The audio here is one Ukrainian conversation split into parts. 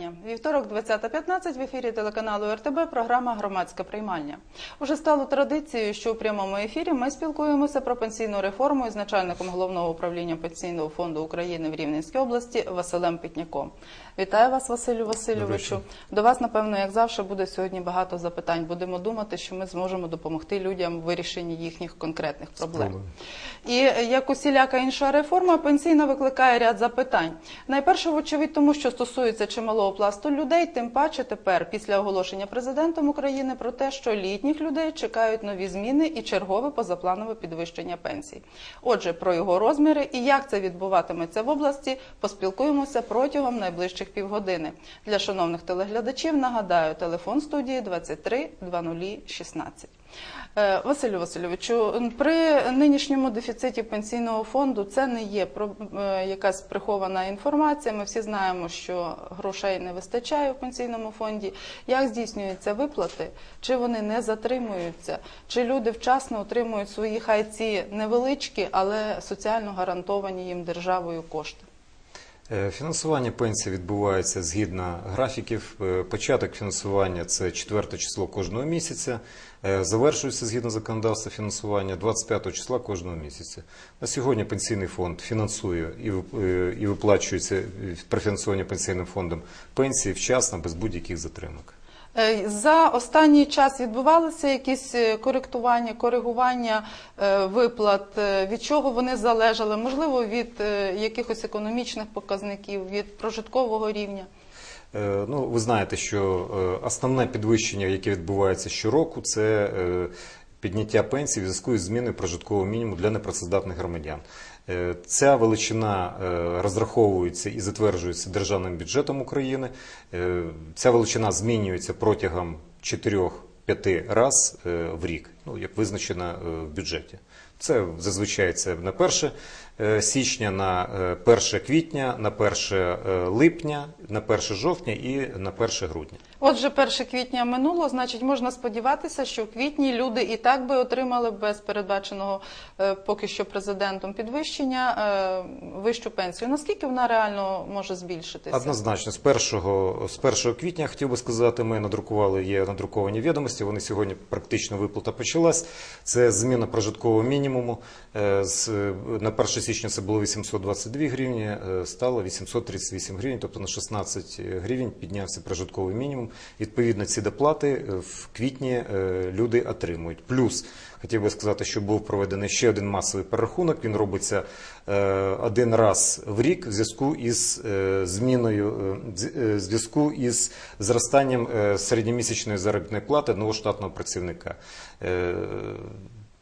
вітання. Вівторок, 20.15 в ефірі телеканалу РТБ. Програма Громадська приймальня. Уже стало традицією, що у прямому ефірі ми спілкуємося про пенсійну реформу із начальником головного управління пенсійного фонду України в Рівненській області Василем Пітняком. Вітаю вас, Василю Васильовичу. До вас, напевно, як завжди, буде сьогодні багато запитань. Будемо думати, що ми зможемо допомогти людям в вирішенні їхніх конкретних проблем. І як усіляка інша реформа, пенсійна викликає ряд запитань. Найперше, вочевидь, тому що стосується чималого пласту людей, тим паче тепер, після оголошення президентом України про те, що літніх людей чекають нові зміни і чергове позапланове підвищення пенсій. Отже, про його розміри і як це відбуватиметься в області, поспілкуємося протягом найближчих півгодини. Для шановних телеглядачів нагадаю, телефон студії 23 00 16. Е, Василю Васильовичу, при нинішньому дефіциті пенсійного фонду це не є е, якась прихована інформація. Ми всі знаємо, що грошей не вистачає в пенсійному фонді. Як здійснюються виплати? Чи вони не затримуються? Чи люди вчасно отримують свої хай ці невеличкі, але соціально гарантовані їм державою кошти? Е, Фінансування пенсії відбувається згідно графіків. Е, Початок фінансування це 4 число кожного місяця. Е, Завершується згідно законодавства фінансування 25 числа кожного місяця. На сьогодні пенсійний фонд фінансує і вип- і виплачується профінансування пенсійним фондом пенсії вчасно без будь-яких затримок. Е, За останній час відбувалися якісь е, коректування, коригування е, виплат, від чого вони залежали, можливо, від якихось економічних показників, від прожиткового рівня. Ну, ви знаєте, що основне підвищення, яке відбувається щороку, це підняття пенсій в зв'язку із зміною прожиткового мінімуму для непрацездатних громадян. Е, Ця величина е, розраховується і затверджується державним бюджетом України. Е, Ця величина змінюється протягом 4-5 раз в рік, ну, як визначено в бюджеті. Це зазвичай це на 1 е, січня, на е, 1 квітня, на 1 е, липня, на 1 жовтня і на 1 грудня. Отже, 1 квітня минуло, значить, можна сподіватися, що в квітні люди і так би отримали без передбаченого е, поки що президентом підвищення е, вищу пенсію. Наскільки вона реально може збільшитися? Однозначно, з 1, з 1 квітня, хотів би сказати, ми надрукували, є надруковані відомості, вони сьогодні практично виплата почалась. Це зміна прожиткового мінімуму. Е, На 1 січня це було 822 гривні, стало 838 гривень, тобто на 16 гривень піднявся прожитковий мінімум. Відповідно, ці доплати е, в квітні е, люди отримують. Плюс, хотів би сказати, що був проведений ще один масовий перерахунок. Він робиться е, один раз в рік в зв'язку із зміною, в зв'язку із зростанням середньомісячної заробітної плати одного штатного працівника.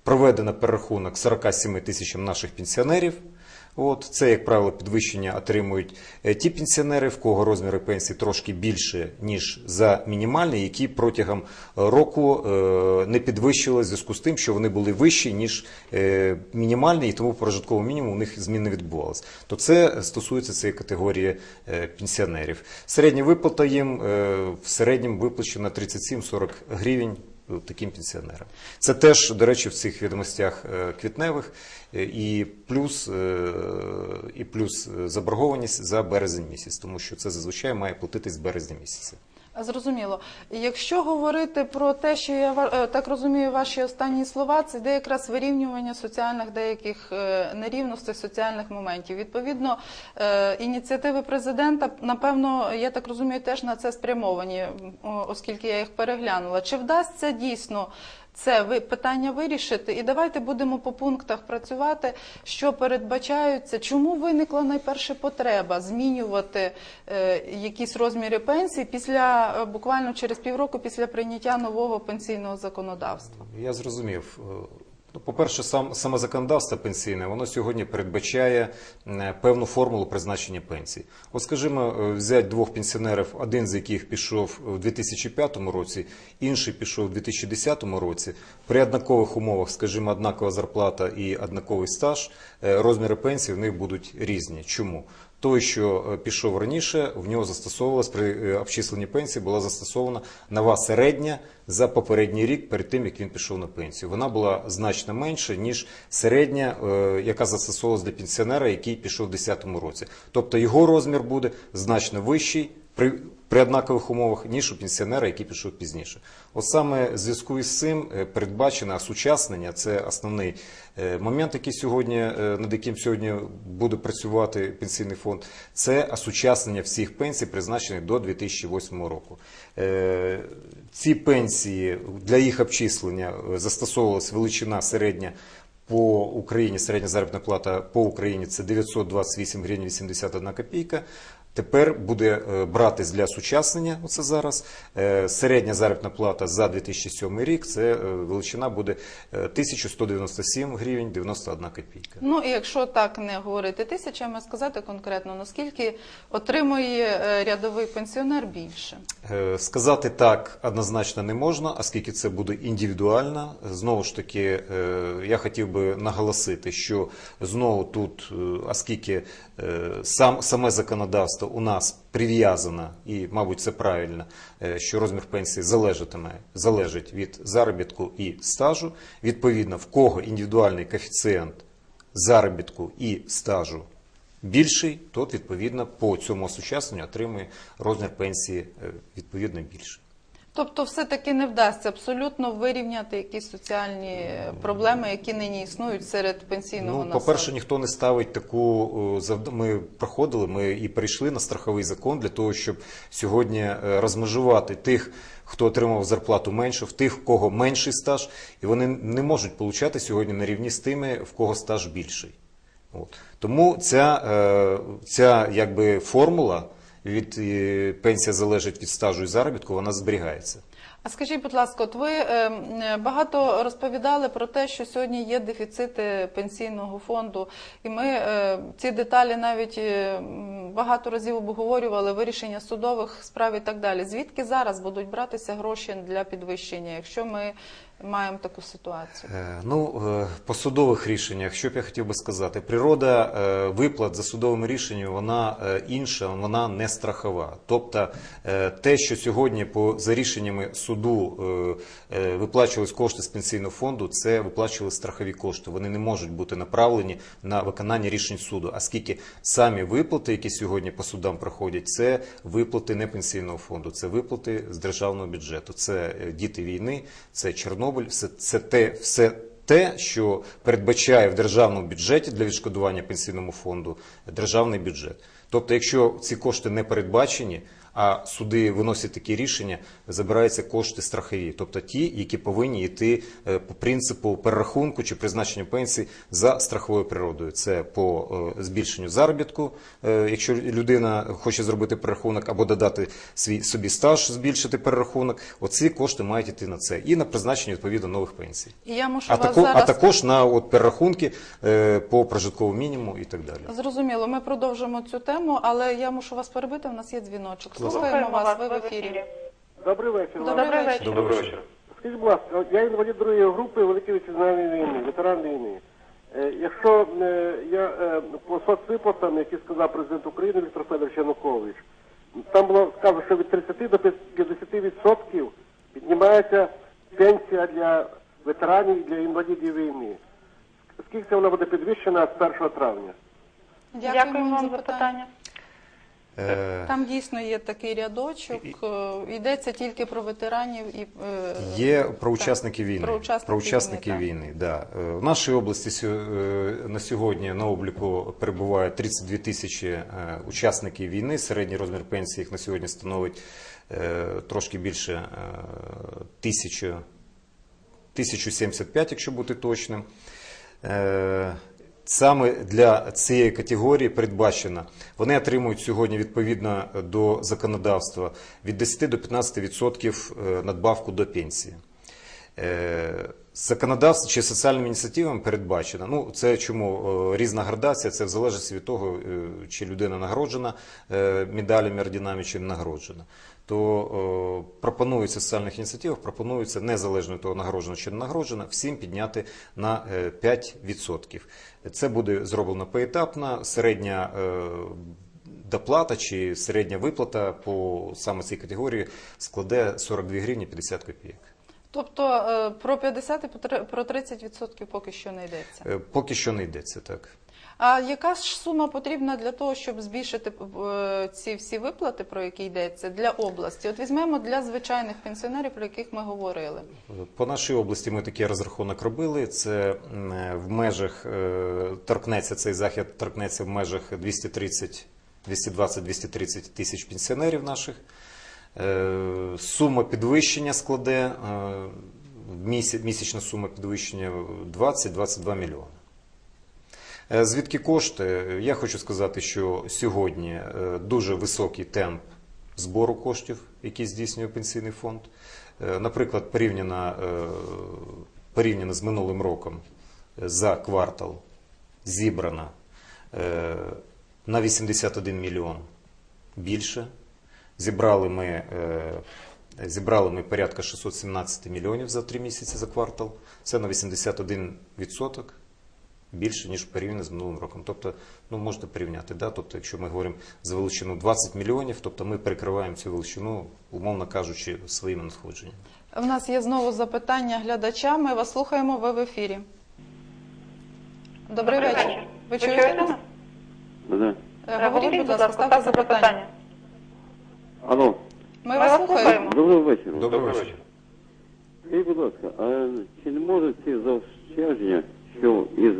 Проведено перерахунок 47 тисячам наших пенсіонерів. От це, як правило, підвищення отримують е, ті пенсіонери, в кого розміри пенсії трошки більше ніж за мінімальний, які протягом року е, не підвищили в зв'язку з тим, що вони були вищі ніж е, мінімальний, і тому прожитковий мінімум у них змін не відбувалося. То це стосується цієї категорії пенсіонерів. Середня виплата їм в середньому виплачена 37-40 гривень таким пенсіонерам. Це теж, до речі, в цих відомостях е, квітневих е, і плюс, е, і плюс заборгованість за березень місяць, тому що це зазвичай має платитись березня місяця. Зрозуміло. Якщо говорити про те, що я е, так розумію, ваші останні слова, це де якраз вирівнювання соціальних деяких е, нерівностей, соціальних моментів. Відповідно, е, ініціативи президента, напевно, я так розумію, теж на це спрямовані, оскільки я їх переглянула. Чи вдасться дійсно? Це ви питання вирішити, і давайте будемо по пунктах працювати, що передбачаються. Чому виникла найперше потреба змінювати е, якісь розміри пенсій після е, буквально через півроку після прийняття нового пенсійного законодавства? Я зрозумів. Ну, по-перше, сам, саме законодавство пенсійне, воно сьогодні передбачає е, певну формулу призначення пенсій. От, скажімо, е, взяти двох пенсіонерів, один з яких пішов у 2005 році, інший пішов у 2010 році. При однакових умовах, скажімо, однакова зарплата і однаковий стаж, е, розміри пенсій в них будуть різні. Чому? Той, що е, пішов раніше, в нього застосовувалась при е, обчисленні пенсії, була застосована нова середня за попередній рік перед тим, як він пішов на пенсію. Вона була значно менша, ніж середня, е, яка застосовувалась для пенсіонера, який пішов у 2010 році. Тобто його розмір буде значно вищий при, при однакових умовах, ніж у пенсіонера, який пішов пізніше. От саме в зв'язку із цим е, передбачено осучаснення, це основний е, момент, який сьогодні, е, над яким сьогодні буде працювати пенсійний фонд, це осучаснення всіх пенсій, призначених до 2008 року. Ці пенсії для їх обчислення застосовувалась величина середня по Україні середня заробітна плата по Україні це 928 гривень 81 копійка. Тепер буде е, братись для сучаснення, оце зараз. Е, Середня заробітна плата за 2007 рік, це е, величина буде е, 1197 гривень 91 копійка. Ну і якщо так не говорити тисячами, сказати конкретно, наскільки отримує рядовий пенсіонер більше? Сказати так однозначно не можна, оскільки це буде індивідуально. Знову ж таки, я хотів би наголосити, що знову тут, оскільки сам, саме законодавство у нас прив'язана, і, мабуть, це правильно, е, що розмір пенсії залежатиме, залежить від заробітку і стажу. Відповідно, в кого індивідуальний коефіцієнт заробітку і стажу більший, тот відповідно по цьому осучасненню отримує розмір пенсії е, відповідно більший. Тобто, все-таки не вдасться абсолютно вирівняти якісь соціальні е, проблеми, які нині існують серед пенсійного Ну, населення. по-перше, ніхто не ставить таку е, Ми проходили, ми і перейшли на страховий закон для того, щоб сьогодні е, розмежувати тих, хто отримав зарплату менше, в тих, в кого менший стаж, і вони не можуть получати сьогодні на рівні з тими, в кого стаж більший. От. Тому ця, ця якби формула від е, пенсія залежить від стажу і заробітку, вона зберігається. А скажіть, будь ласка, от ви е, багато розповідали про те, що сьогодні є дефіцити пенсійного фонду, і ми е, ці деталі навіть багато разів обговорювали вирішення судових справ і так далі. Звідки зараз будуть братися гроші для підвищення, якщо ми маємо таку ситуацію? Е, Ну, е, по судових рішеннях, що б я хотів би сказати, природа е, виплат за судовими рішеннями, вона інша, вона не страхова. Тобто те, що сьогодні по за рішеннями суду виплачувались кошти з пенсійного фонду, це виплачували страхові кошти. Вони не можуть бути направлені на виконання рішень суду, оскільки самі виплати, які сьогодні по судам проходять, це виплати не пенсійного фонду, це виплати з державного бюджету. Це діти війни, це Чорнобиль, все це те, все те, що передбачає в державному бюджеті для відшкодування пенсійному фонду державний бюджет. Тобто, якщо ці кошти не передбачені, а суди виносять такі рішення, забираються кошти страхові, тобто ті, які повинні йти е, по принципу перерахунку чи призначення пенсій за страховою природою. Це по е, збільшенню заробітку, е, якщо людина хоче зробити перерахунок або додати свій собі стаж, збільшити перерахунок. Оці кошти мають йти на це і на призначення відповідно нових пенсій. І я мушу А, вас тако, зараз а також на от перерахунки по прожитковому мінімуму і так далі. Зрозуміло, ми продовжимо цю тему, але я мушу вас перебити. У нас є дзвіночок. Слухаємо вас. Ви в ефірі. Добрий вечір. вам. Добрий вечір. Добрий вечір. Скажіть, будь ласка, я інвалід другої групи Великої вітчизняної війни, ветеран війни. Якщо е, я е, по соцвиплатам, які сказав президент України Віктор Федорович Янукович, там було сказано, що від 30 до 50 відсотків піднімається пенсія для ветеранів і для інвалідів війни. Скільки це вона буде підвищена з 1 травня? Дякуємо вам за питання. Е, Там дійсно є такий рядочок. е, Йдеться тільки про ветеранів і е, Є про учасників війни. Про учасників Про учасників війни, війни, да. Е, В нашій області е, на сьогодні на обліку перебуває 32 тисячі е, учасників війни. Середній розмір пенсії їх на сьогодні становить е, трошки більше е, тисячі, 1075, якщо бути точним. Саме для цієї категорії передбачено, вони отримують сьогодні відповідно до законодавства від 10 до 15% е, надбавку до пенсії. Е, Законодавство чи соціальними ініціативами передбачено. Ну, це чому е, різна градація, це в залежності від того, чи людина нагороджена медалями, орденами, чи не нагороджена. То е, пропонується соціальних ініціативах, пропонується незалежно від того, нагороджена чи не нагороджена, всім підняти на е, 5%. Це буде зроблено поетапно. Середня е, доплата чи середня виплата по саме цій категорії складе 42 гривні 50 копійок. тобто е, про 50 і про 30% поки що не йдеться. Е, Поки що не йдеться так. А яка ж сума потрібна для того, щоб збільшити е, ці всі виплати, про які йдеться, для області? От візьмемо для звичайних пенсіонерів, про яких ми говорили. По нашій області ми такий розрахунок робили. Це в межах е, торкнеться цей захід, торкнеться в межах 230, 220-230 тисяч пенсіонерів наших. Е, Сума підвищення складе місячна сума підвищення 20-22 мільйони. Е, Звідки кошти? Я хочу сказати, що сьогодні е, дуже високий темп збору коштів, які здійснює пенсійний фонд. Е, Наприклад, порівняно, порівняно з минулим роком за квартал зібрано на 81 мільйон більше. Зібрали ми, зібрали ми порядка 617 мільйонів за три місяці за квартал. Це на 81 відсоток більше, ніж порівняно з минулим роком. Тобто, ну можете порівняти. Да? Тобто, якщо ми говоримо за величину 20 мільйонів, тобто ми перекриваємо цю величину, умовно кажучи, своїми надходженнями. В нас є знову запитання глядача. Ми вас слухаємо. Ви в ефірі. Добрий вечір. Ви чуєте нас? Да. Е, Говоріть, будь ласка, ставте запитання. Алло, Ми вас слухаємо. доброго вечора. Доброго вечора. Скажіть, будь ласка, а чи не можуть ці заощадження, що із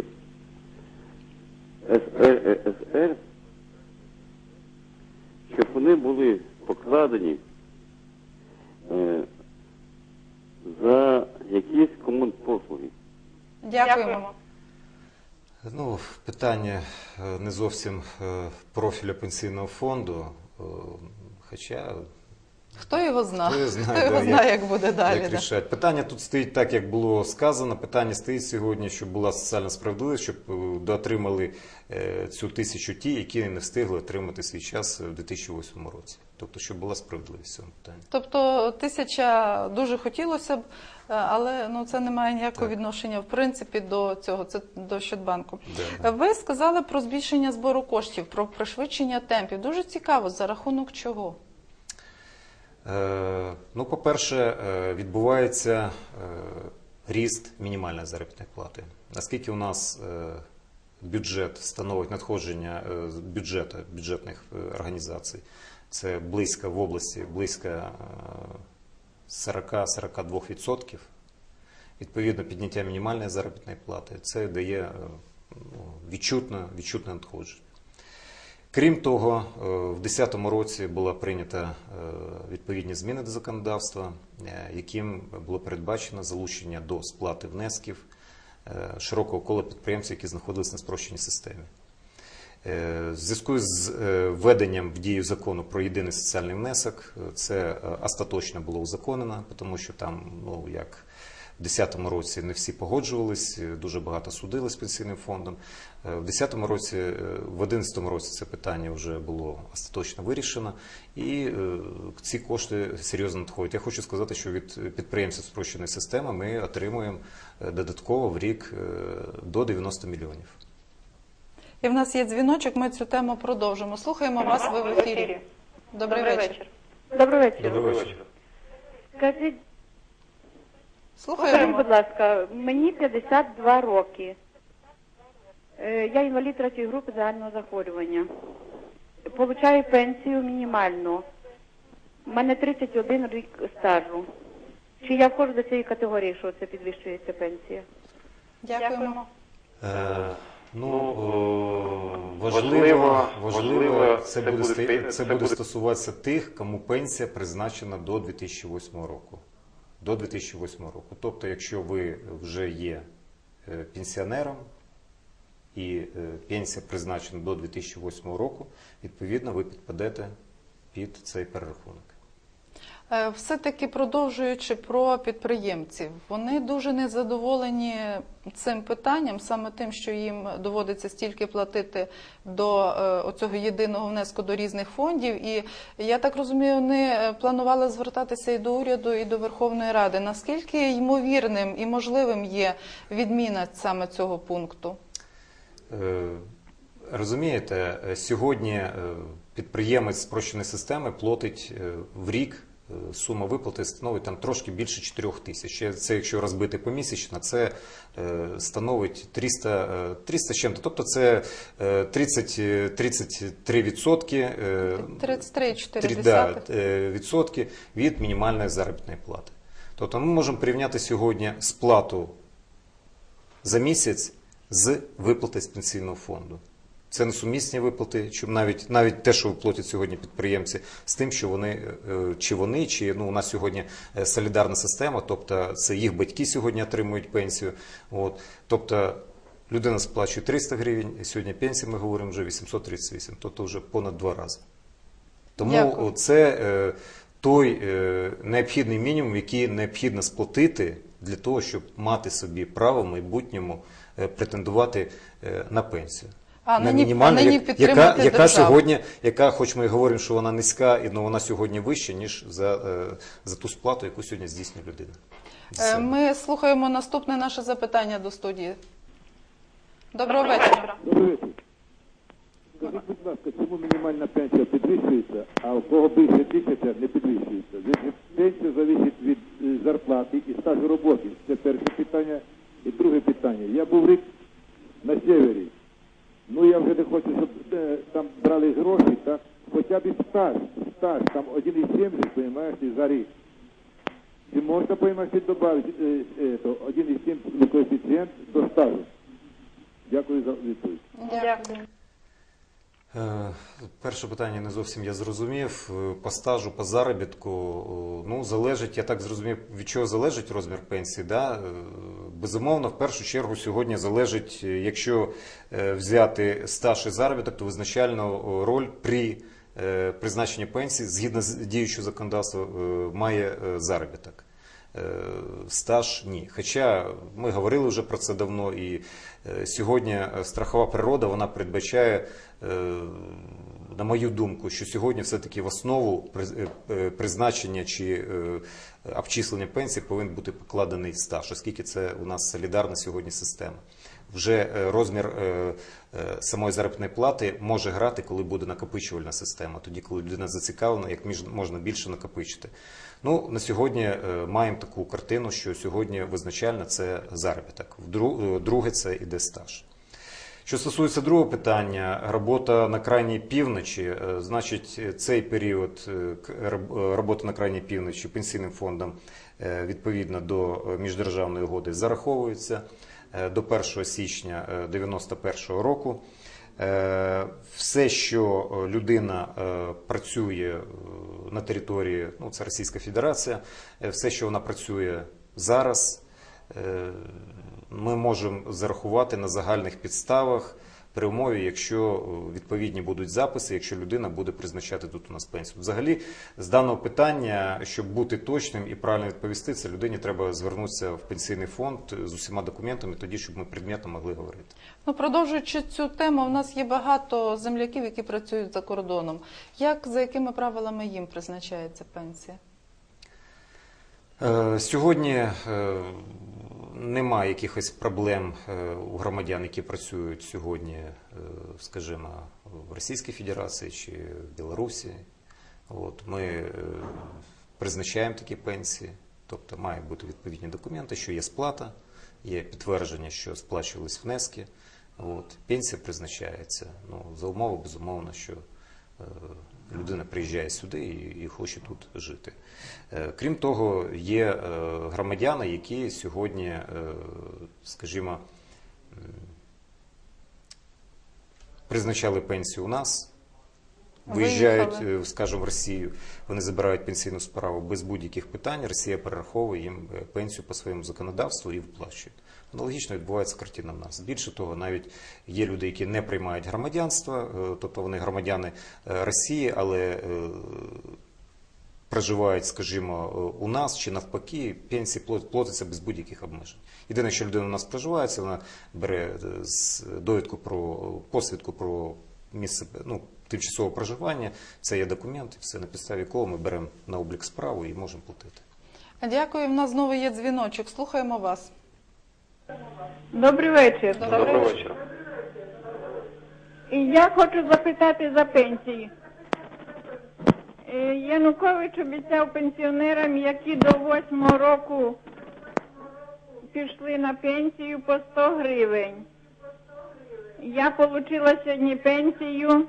СРСР, щоб вони були покладені е, за якісь комунпослуги? Дякуємо. Ну, питання е, не зовсім е, профіля пенсійного фонду, е, хоча Хто його знає? Хто знає, Хто його да, знає, як- як буде далі. Як да. рішать? Питання тут стоїть так, як було сказано. Питання стоїть сьогодні, щоб була соціальна справедливість, щоб е, доотримали е, цю тисячу ті, які не встигли отримати свій час в 2008 році. Тобто, щоб була справедливість в цьому питанні. Тобто тисяча дуже хотілося б, е, але ну це не має ніякого Так. відношення в принципі до цього. Це до Щодбанку. Да. Ви сказали про збільшення збору коштів, про пришвидшення темпів. Дуже цікаво, за рахунок чого? Е, Ну, по-перше, е, відбувається е, ріст мінімальної заробітної плати. Наскільки у нас бюджет становить надходження бюджету бюджетних організацій, це близько в області близько е, 40-42%. Відповідно, підняття мінімальної заробітної плати це дає ну, відчутне, відчутне надходження. Крім того, е, в 2010 році була прийнята е, відповідні зміни до законодавства, е, яким було передбачено залучення до сплати внесків широкого кола підприємців, які знаходились на спрощеній системі. В зв'язку з введенням в дію закону про єдиний соціальний внесок, це остаточно було узаконено, тому що там, ну як в 2010 році не всі погоджувались, е, дуже багато судили з пенсійним фондом. Е, В 2010 році, е, в 2011 році це питання вже було остаточно вирішено, і ці кошти серйозно надходять. Я хочу сказати, що від підприємців спрощеної системи ми отримуємо додатково в рік до 90 мільйонів. І в нас є дзвіночок, ми цю тему продовжимо. Слухаємо вас, ви в ефірі. Добрий вечір. Добрий вечір. Добрий вечір. Скажіть, скажіть, будь ласка, мені 52 роки. Е, Я інвалід третьої групи загального захворювання. Получаю пенсію мінімальну. У мене 31 рік стажу. Чи я входжу до цієї категорії, що це підвищується пенсія? Дякуємо. Е, Ну, о, важливо, важливо, це буде, це буде стосуватися тих, кому пенсія призначена до 2008 року. До 2008 року. Тобто, якщо ви вже є е, пенсіонером і е, пенсія призначена до 2008 року, відповідно, ви підпадете під цей перерахунок. Е, Все-таки продовжуючи про підприємців, вони дуже незадоволені цим питанням, саме тим, що їм доводиться стільки платити до е, оцього єдиного внеску до різних фондів. І я так розумію, вони е, планували звертатися і до уряду, і до Верховної Ради. Наскільки ймовірним і можливим є відміна саме цього пункту? Розумієте, сьогодні підприємець спрощеної системи платить в рік сума виплати становить там трошки більше 4 тисяч. Це якщо розбити помісячно, це е, становить 300, е, 300 з чим-то. Тобто це е, 30, е, 33 відсотки. е, 33,4 Три- да, е, відсотки від мінімальної заробітної плати. Тобто ми можемо порівняти сьогодні сплату за місяць з виплати з пенсійного фонду. Це несумісні виплати, чи навіть навіть те, що платять сьогодні підприємці, з тим, що вони е, чи вони, чи ну у нас сьогодні е, солідарна система, тобто це їх батьки сьогодні отримують пенсію. От тобто людина сплачує 300 гривень, і сьогодні пенсія ми говоримо вже 838, тобто вже понад два рази. Тому Дякую. це е, той необхідний мінімум, який необхідно сплатити для того, щоб мати собі право в майбутньому претендувати на пенсію. А на ній- мінімальну, як- яка, яка сьогодні, яка, хоч ми і говоримо, що вона низька, і ну, вона сьогодні вища, ніж за, е, за ту сплату, яку сьогодні здійснює людина. За Е. Ми слухаємо наступне наше запитання до студії. Доброго вечора. Добрий вечір. Скажіть, будь ласка, чому мінімальна пенсія підвищується, а у кого більше тисяча не підвищується? Пенсія залежить від е, зарплати і стажу роботи. Це перше питання. І друге питання. Я був рік на севері. Ну я вже не хочу, щоб е, там брали гроші, так? Хоча б і стаж, стаж, там 1,7, розумієш, за рік. Чи можна, понимаешь, добавити е, е, то 1,7 коефіцієнт до стажу? Дякую за відповідь. Дякую. Е, Перше питання не зовсім я зрозумів. Е, По стажу, по заробітку, ну, залежить, я так зрозумів, від чого залежить розмір пенсії. Да? Безумовно, в першу чергу сьогодні залежить, е, якщо е, взяти стаж і заробіток, то визначальну роль при е, призначенні пенсії, згідно з діючого законодавства, має заробіток. Стаж ні. Хоча ми говорили вже про це давно, і сьогодні страхова природа вона передбачає, на мою думку, що сьогодні все-таки в основу е, е, призначення чи е, обчислення пенсії повинен бути покладений стаж, оскільки це у нас солідарна сьогодні система. Вже розмір самої заробітної плати може грати, коли буде накопичувальна система, тоді, коли людина зацікавлена, як можна більше накопичити. Ну, на сьогодні маємо таку картину, що сьогодні визначально це заробіток. Друге це іде стаж. Що стосується другого питання, робота на крайній півночі, е, значить, цей період е, е, роботи на крайній півночі пенсійним фондом відповідно до міждержавної угоди зараховується до 1 січня 1991 року. Все, що людина працює на території, ну це Російська Федерація, все, що вона працює зараз, ми можемо зарахувати на загальних підставах при умові, якщо е, відповідні будуть записи, якщо людина буде призначати тут у нас пенсію. Взагалі, з даного питання, щоб бути точним і правильно відповісти, це людині треба звернутися в пенсійний фонд з усіма документами, тоді, щоб ми предметно могли говорити. Ну, продовжуючи цю тему, у нас є багато земляків, які працюють за кордоном. Як за якими правилами їм призначається пенсія? Е, Сьогодні е, немає якихось проблем е, у громадян, які працюють сьогодні, е, скажімо, в Російській Федерації чи в Білорусі. От, ми е, призначаємо такі пенсії, тобто мають бути відповідні документи, що є сплата, є підтвердження, що сплачувались внески. От, пенсія призначається. Ну, за умови, безумовно, що людина приїжджає сюди і, і хоче тут жити. Е, Крім того, є е, громадяни, які сьогодні, е, скажімо, призначали пенсію у нас, виїжджають, Виїхали. е, скажімо, в Росію, вони забирають пенсійну справу без будь-яких питань. Росія перераховує їм е, пенсію по своєму законодавству і вплачує. Аналогічно відбувається картина в нас. Більше того, навіть є люди, які не приймають громадянства, е, тобто вони громадяни Росії, але проживають, скажімо, у нас чи навпаки, пенсії плат- платяться без будь-яких обмежень. Єдине, що людина у нас проживає, це вона бере довідку про посвідку про місце ну, тимчасового проживання. Це є документ, все на підставі якого ми беремо на облік справу і можемо платити. Дякую. В нас знову є дзвіночок. Слухаємо вас. Добрий вечір. Доброго вечора. І я хочу запитати за пенсії. Е, Янукович обіцяв пенсіонерам, які до 8 року пішли на пенсію по 100 гривень. Я отримала сьогодні пенсію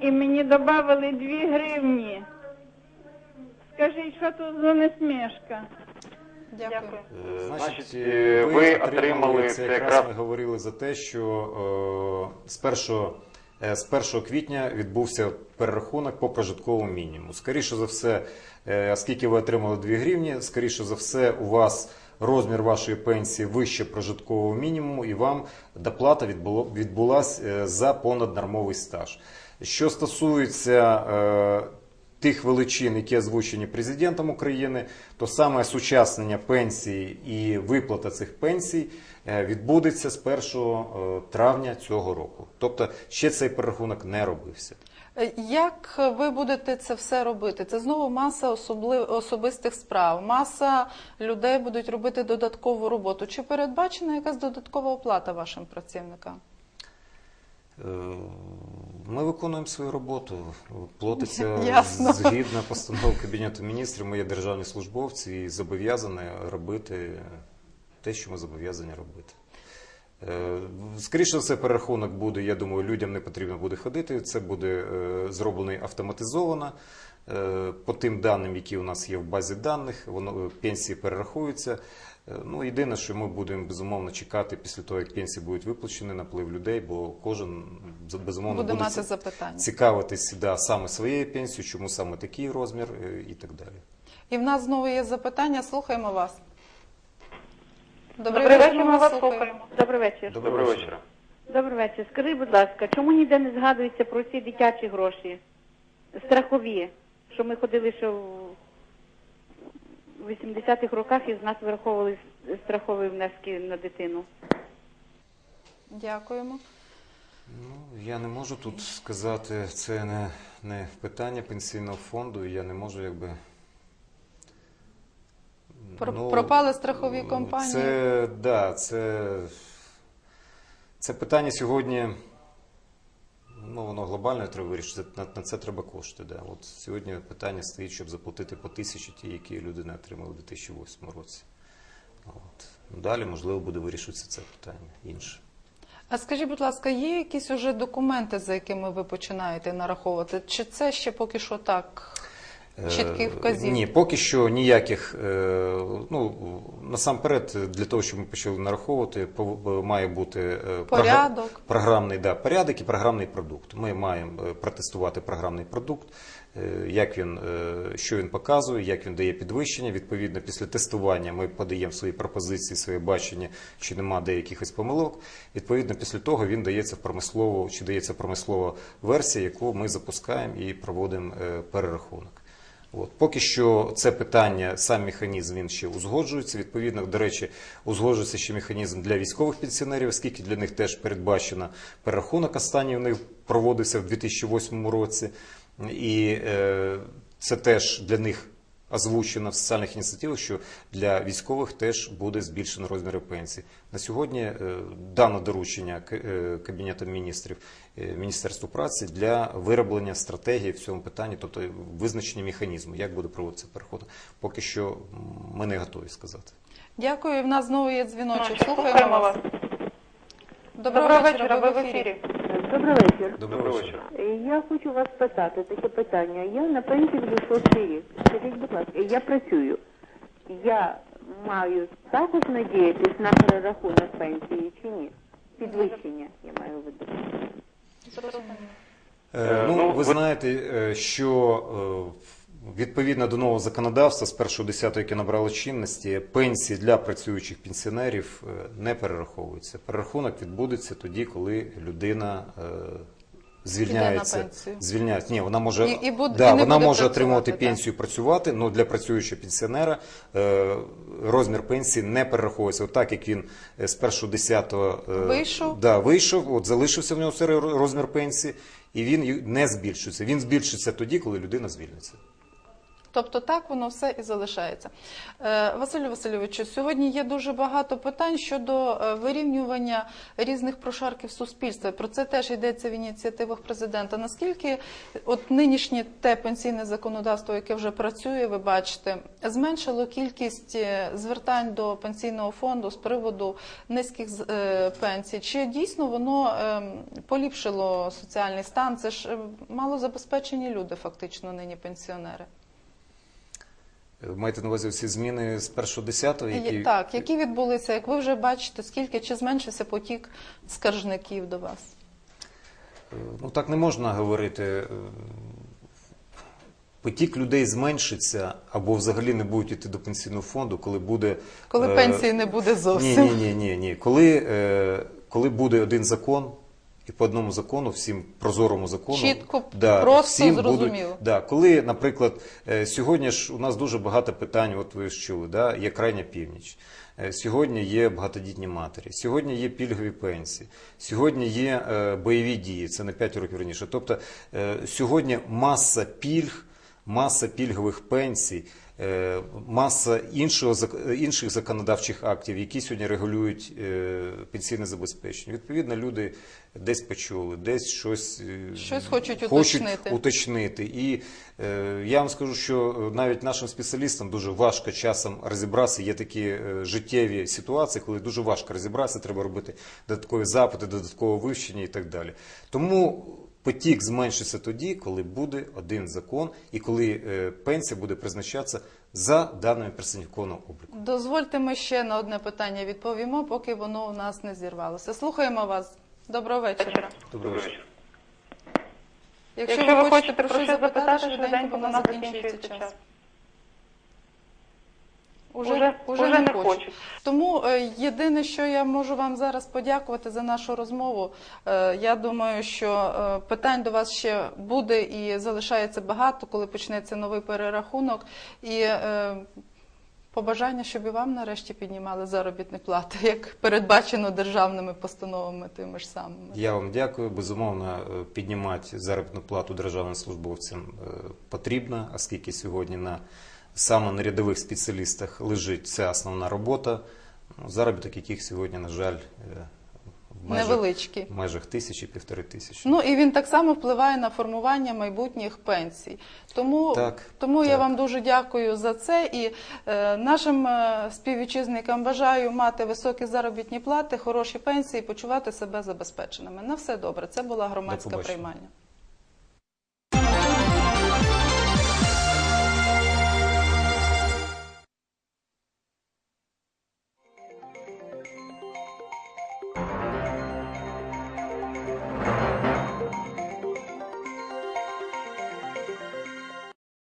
і мені додали 2 гривні. Скажіть, що тут за насмішка? Дякую. Е, Значить, е, е, ви отримали це якраз якраз- ми говорили за те, що е, з 1, е, з 1 квітня відбувся перерахунок по прожитковому мінімуму. Скоріше за все, е, оскільки ви отримали 2 гривні, скоріше за все, у вас розмір вашої пенсії вище прожиткового мінімуму, і вам доплата відбуло, відбулась е, за понаднормовий стаж. Що стосується е, тих величин, які озвучені президентом України, то саме осучаснення пенсії і виплата цих пенсій е, відбудеться з 1 травня цього року. Тобто ще цей перерахунок не робився. Е, Як ви будете це все робити? Це знову маса особли- особистих справ. Маса людей будуть робити додаткову роботу. Чи передбачена якась додаткова оплата вашим працівникам? Е, Ми виконуємо свою роботу. Платиться Ясно. згідно постанови Кабінету міністрів. Ми є державні службовці і зобов'язані робити те, що ми зобов'язані робити. Е, Скоріше все, перерахунок буде, я думаю, людям не потрібно буде ходити. Це буде е, зроблено автоматизовано. По тим даним, які у нас є в базі даних, воно пенсії перерахуються. Е, Ну, єдине, що ми будемо безумовно чекати після того, як пенсії будуть виплачені, наплив людей, бо кожен безумовно Буде буде, мати запитання. цікавитись да, саме своєю пенсією, чому саме такий розмір е, і так далі. І в нас знову є запитання. Слухаємо вас. Добрий вечір, ми вас слухаємо. Добрий вечір. Доброго вечора. Добрий вечір. Скажіть, будь ласка, чому ніде не згадується про ці дитячі гроші? Страхові, що ми ходили ще в 80-х роках і з нас вираховували страхові внески на дитину. Дякуємо. Ну, я не можу тут сказати, це не, не питання пенсійного фонду, і я не можу якби. Про- пропали страхові компанії? Це, да, це, це питання сьогодні. Ну, воно глобальне треба вирішити. На, на це треба кошти. Да. От сьогодні питання стоїть, щоб заплатити по тисячі ті, які люди не отримали у 2008 році. От. Далі, можливо, буде вирішитися це питання інше. А скажіть, будь ласка, є якісь уже документи, за якими ви починаєте нараховувати? Чи це ще поки що так? Чіткі Е, вказівки? Ні, поки що ніяких. е, Ну насамперед, для того, щоб ми почали нараховувати, пов- має бути е, Порядок. програмний да, порядок і програмний продукт. Ми маємо е, протестувати програмний продукт, е, як він, е, що він показує, як він дає підвищення. Відповідно, після тестування ми подаємо свої пропозиції, своє бачення, чи нема деякихось помилок. Відповідно, після того він дається в промислову чи дається промислова версія, яку ми запускаємо і проводимо е, перерахунок. От. Поки що це питання, сам механізм він ще узгоджується. Відповідно, до речі, узгоджується ще механізм для військових пенсіонерів, оскільки для них теж передбачено перерахунок. Останній у них проводився в 2008 році. І е, це теж для них озвучено в соціальних ініціативах, що для військових теж буде збільшено розміри пенсій. На сьогодні е, дано доручення К- е, міністрів е, Міністерству праці для вироблення стратегії в цьому питанні, тобто визначення механізму, як буде проводитися переход. Поки що ми не готові сказати. Дякую. І в нас знову є дзвіночок. Слухаємо вас. Доброго, вечора. Ви в ефірі. Добрий вечір. Добрий вечір. Я хочу вас питати таке питання. Я на пенсії вже шостий рік. Скажіть, будь ласка, я працюю. Я маю також надіятись на перерахунок пенсії чи ні? Підвищення, я маю в виду. Е, Ну, ви ви- знаєте, е, що е, відповідно до нового законодавства з 1.10, яке набрало чинності, пенсії для працюючих пенсіонерів е, не перераховуються. Перерахунок відбудеться тоді, коли людина е, звільняється. Звільняється. Ні, вона може, І- і буде- да, і вона буде може отримувати так. пенсію працювати, але для працюючого пенсіонера е, розмір пенсії не перераховується. Отак, як він з 1.10 е, Вийшов. Да, вийшов, от залишився в нього розмір пенсії, і він не збільшується. Він збільшиться тоді, коли людина звільниться. Тобто так воно все і залишається. Е, Василю Васильовичу, сьогодні є дуже багато питань щодо е, вирівнювання різних прошарків суспільства. Про це теж йдеться в ініціативах президента. Наскільки от нинішнє те пенсійне законодавство, яке вже працює, ви бачите, зменшило кількість е, звертань до пенсійного фонду з приводу низьких пенсій? Чи дійсно воно ем, поліпшило соціальний стан? Це ж е, малозабезпечені люди, фактично, нині пенсіонери. Маєте на увазі всі зміни з першого десятого, Є- які Так, які відбулися, як ви вже бачите, скільки чи зменшився потік скаржників до вас? Е, Ну так не можна говорити. Е, Потік людей зменшиться або взагалі не будуть йти до пенсійного фонду, коли буде Коли е, пенсії не буде Ні, зовсім. ні, ні, ні, ні. Коли, е, коли буде один закон, і по одному закону, всім прозорому закону, Чітко, да, просто, всім зрозуміло. Будуть, да, коли, наприклад, е, сьогодні ж у нас дуже багато питань, от ви ж чули, да, є крайня північ. Е, Сьогодні є багатодітні матері, сьогодні є пільгові пенсії, сьогодні є е, бойові дії, це на 5 років раніше. Тобто сьогодні маса пільг, маса пільгових пенсій, маса іншого, інших законодавчих актів, які сьогодні регулюють е, пенсійне забезпечення. Відповідно, люди десь почули, десь щось, е, Щось хочуть уточнити. уточнити. І е, я вам скажу, що навіть нашим спеціалістам дуже важко часом розібратися. Є такі е, життєві ситуації, коли дуже важко розібратися, треба робити додаткові запити, додаткове вивчення і так далі. Тому потік зменшиться тоді, коли буде один закон і коли е, пенсія буде призначатися за даними персоніфікованого обліку. Дозвольте, ми ще на одне питання відповімо, поки воно у нас не зірвалося. Слухаємо вас. Доброго вечора. Доброго вечора. Якщо, ви хочете про щось запитати, швиденько, бо у нас закінчується час. Уже, Уже- уже, уже не, не хочуть. хочуть. Тому е, єдине, що я можу вам зараз подякувати за нашу розмову. Е, я думаю, що е, питань до вас ще буде і залишається багато, коли почнеться новий перерахунок. І побажання, щоб і вам нарешті піднімали заробітні плати, як передбачено державними постановами тими ж самими. Я вам дякую. Безумовно, піднімати заробітну плату державним службовцям потрібно, оскільки сьогодні на саме на рядових спеціалістах лежить ця основна робота, ну, заробіток яких сьогодні, на жаль, е, в межах, Невеличкі. в межах тисячі, півтори тисячі. Ну і він так само впливає на формування майбутніх пенсій. Тому, Так, тому я вам дуже дякую за це. І е, нашим е, співвітчизникам бажаю мати високі заробітні плати, хороші пенсії, почувати себе забезпеченими. На все добре. Це була громадська приймальня.